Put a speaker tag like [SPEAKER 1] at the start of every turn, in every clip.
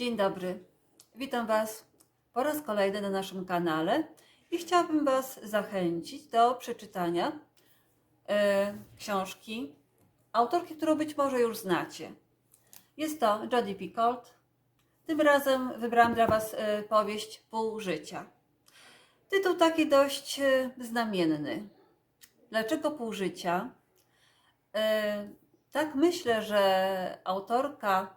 [SPEAKER 1] Dzień dobry. Witam Was po raz kolejny na naszym kanale i chciałabym Was zachęcić do przeczytania e, książki autorki, którą być może już znacie. Jest to Jodie Picoult. Tym razem wybrałam dla Was e, powieść Pół życia. Tytuł taki dość e, znamienny. Dlaczego pół życia? Tak myślę, że autorka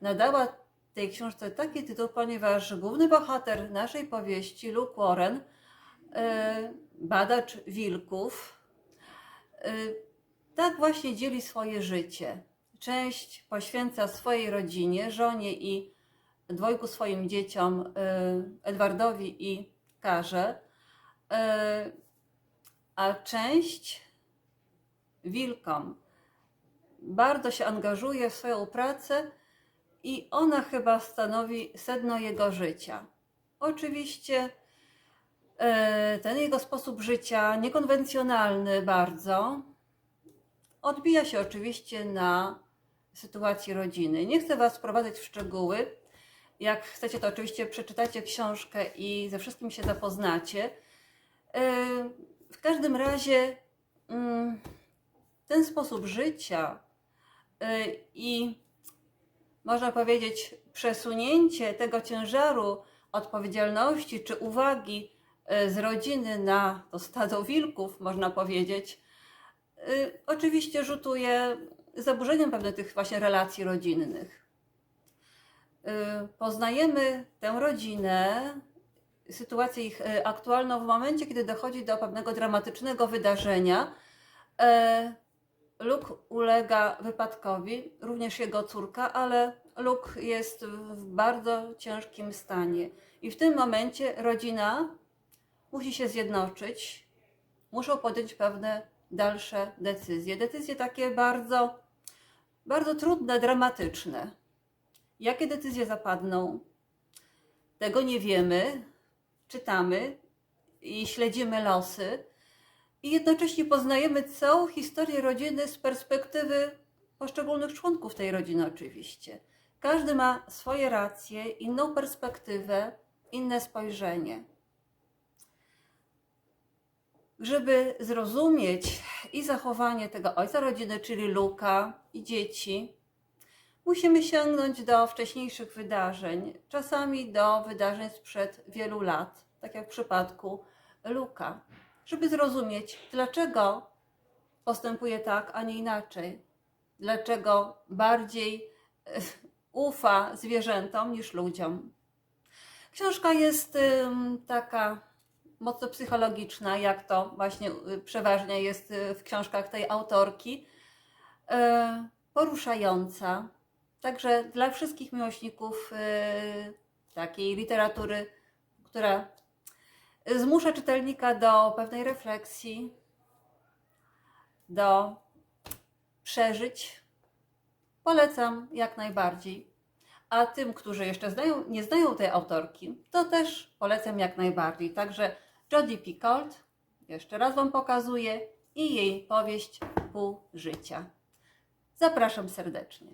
[SPEAKER 1] nadała tej książce taki tytuł, ponieważ główny bohater naszej powieści, Luke Warren, e, badacz wilków, e, tak właśnie dzieli swoje życie. Część poświęca swojej rodzinie, żonie i dwojgu swoim dzieciom, e, Edwardowi i Karze, a część wilkom. Bardzo się angażuje w swoją pracę i ona chyba stanowi sedno jego życia. Oczywiście e, ten jego sposób życia, niekonwencjonalny bardzo, odbija się oczywiście na sytuacji rodziny. Nie chcę Was wprowadzać w szczegóły. Jak chcecie, to oczywiście przeczytacie książkę i ze wszystkim się zapoznacie. E, W każdym razie mm, ten sposób życia y, i można powiedzieć przesunięcie tego ciężaru odpowiedzialności czy uwagi y, z rodziny na to stado wilków, można powiedzieć, y, oczywiście rzutuje zaburzeniem pewnych tych właśnie relacji rodzinnych. Y, Poznajemy tę rodzinę, sytuację ich aktualną w momencie, kiedy dochodzi do pewnego dramatycznego wydarzenia. Luke ulega wypadkowi, również jego córka, ale Luke jest w bardzo ciężkim stanie. I w tym momencie rodzina musi się zjednoczyć, muszą podjąć pewne dalsze decyzje. Decyzje takie bardzo, bardzo trudne, dramatyczne. Jakie decyzje zapadną? Tego nie wiemy. Czytamy i śledzimy losy i jednocześnie poznajemy całą historię rodziny z perspektywy poszczególnych członków tej rodziny, oczywiście. Każdy ma swoje racje, inną perspektywę, inne spojrzenie. Żeby zrozumieć i zachowanie tego ojca rodziny, czyli Luka, i dzieci, musimy sięgnąć do wcześniejszych wydarzeń, czasami do wydarzeń sprzed wielu lat, tak jak w przypadku Luka żeby zrozumieć, dlaczego postępuje tak, a nie inaczej. Dlaczego bardziej e, ufa zwierzętom niż ludziom. Książka jest taka mocno psychologiczna, jak to właśnie y, przeważnie jest y, w książkach tej autorki. E, Poruszająca. Także dla wszystkich miłośników y, takiej literatury, która zmusza czytelnika do pewnej refleksji, do przeżyć. Polecam jak najbardziej. A tym, którzy jeszcze znają, nie znają tej autorki, to też polecam jak najbardziej. Także Jodie Picoult, jeszcze raz Wam pokazuję, i jej powieść Pół życia. Zapraszam serdecznie.